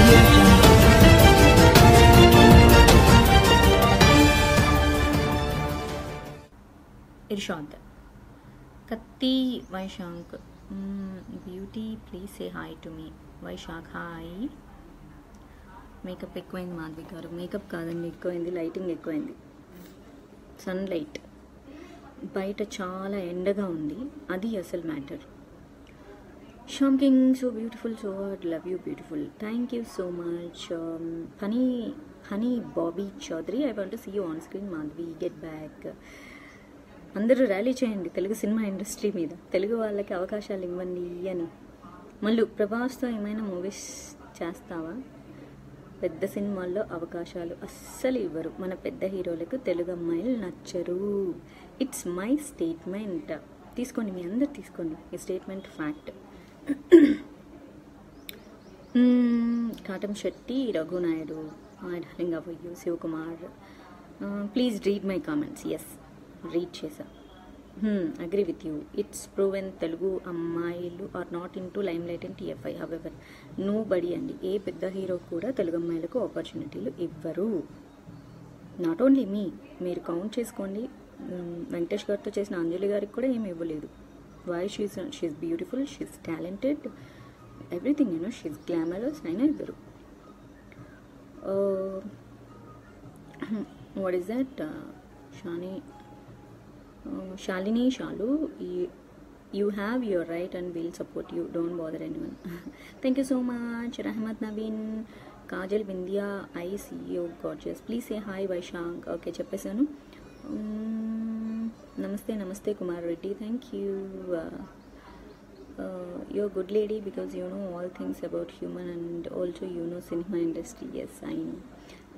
Audio Irshad కత్తి Vaishank beauty please say hi to me Vaishakh hi makeup ఎక్కువైంది మాధవి గారు. Makeup కాదండి ఎక్కువైంది లైటింగ్ ఎక్కువైంది. సన్ లైట్ బయట చాలా ఎండగా ఉంది. అది అసలు matter Sham king so beautiful so love you beautiful thank you so much honey honey Bobby Chowdary I want see you on screen Madhavi get back అందరూ ర్యాలీ చేయండి. తెలుగు సినిమా ఇండస్ట్రీ మీద. తెలుగు వాళ్ళకి అవకాశాలు ఇవ్వండి అని. మళ్ళీ ప్రభాస్తో ఏమైనా మూవీస్ చేస్తావా? పెద్ద సినిమాల్లో అవకాశాలు అస్సలు ఇవ్వరు. మన పెద్ద హీరోలకు తెలుగు అమ్మాయిలు నచ్చరు. ఇట్స్ మై స్టేట్మెంట్ తీసుకోండి మీ అందరు తీసుకోండి. ఈ statement fact Katam Setty Raghunaidu darling అవయ్యు Shivakumar please read my comments yes read చేసా agree with you it's proven Telugu అమ్మాయిలు are not into limelight in TFI however nobody అండి ఏ పెద్ద హీరో కూడా తెలుగు అమ్మాయిలకు ఆపర్చునిటీలు ఇవ్వరు. నాట్ ఓన్లీ మీ మీరు కౌంట్ చేసుకోండి. Hmm, వెంకటేష్ గారితో చేసిన అంజలి గారికి కూడా ఏమి ఇవ్వలేదు. Why she's she's beautiful she's talented everything you know she's glamorous అయినా ఇద్దరు what is that Shani Shalini Shalu you have your right and will support you don't bother any one thank you so much Rahamad Naveen Kajal బిందియా I CO గాడ్జెస్ please say hi Vaishank okay చెప్పేశాను. నమస్తే నమస్తే Kumar Reddy. Thank you your good lady because you know all things about human and also you know cinema industry yes I know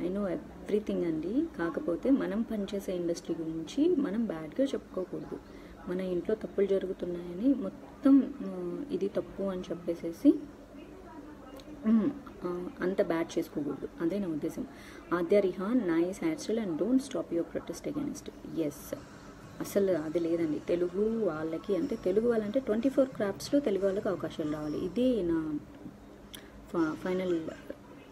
I know everything అండి కాకపోతే మనం పనిచేసే industry గురించి మనం బ్యాడ్గా చెప్పుకోకూడదు. మన ఇంట్లో తప్పులు జరుగుతున్నాయని మొత్తం uh, ఇది తప్పు అని చెప్పేసేసి uh, అంత బ్యాడ్ చేసుకోకూడదు. అదే నా ఉద్దేశం. Aadya Rihan nice hairstyle and don't stop your protest against yes అసలు అది లేదండి. తెలుగు వాళ్ళకి అంటే తెలుగు వాళ్ళంటే ట్వంటీ ఫోర్ క్రాఫ్ట్స్లో తెలుగు వాళ్ళకి అవకాశాలు రావాలి. ఇదే నా ఫ- ఫైనల్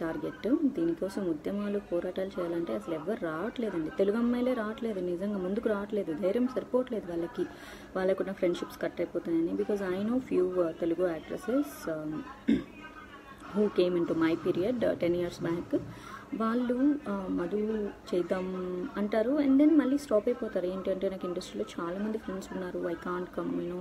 టార్గెట్. దీనికోసం ఉద్యమాలు పోరాటాలు చేయాలంటే అసలు ఎవరు రావట్లేదండి. తెలుగు అమ్మాయిలే రావట్లేదు నిజంగా ముందుకు రావట్లేదు. ధైర్యం సరిపోవట్లేదు వాళ్ళకి. వాళ్ళకున్న friendships cut అయిపోతాయని. Because I know few uh, Telugu actresses who came into my period ten years back వాళ్ళు ఆ, మధు చేద్దాం అంటారు అండ్ దెన్ మళ్ళీ స్టాప్ అయిపోతారు ఏంటంటే నాకు ఇండస్ట్రీలో చాలామంది ఫ్రెండ్స్ ఉన్నారు ఐ కాంట్ కమ్ నేను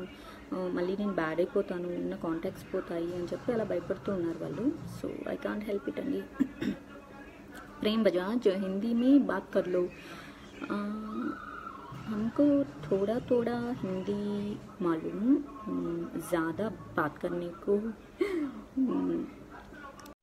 మళ్ళీ నేను బ్యాడ్ అయిపోతాను ఉన్న కాంటాక్ట్స్ పోతాయి అని చెప్పి అలా భయపడుతూ ఉన్నారు వాళ్ళు so I can't help it అండి प्रेम बजाज हिंदी में बात कर लो आ, हमको थोड़ा थोड़ा हिंदी मालूम हम्म, ज़्यादा बात करने को हम्म,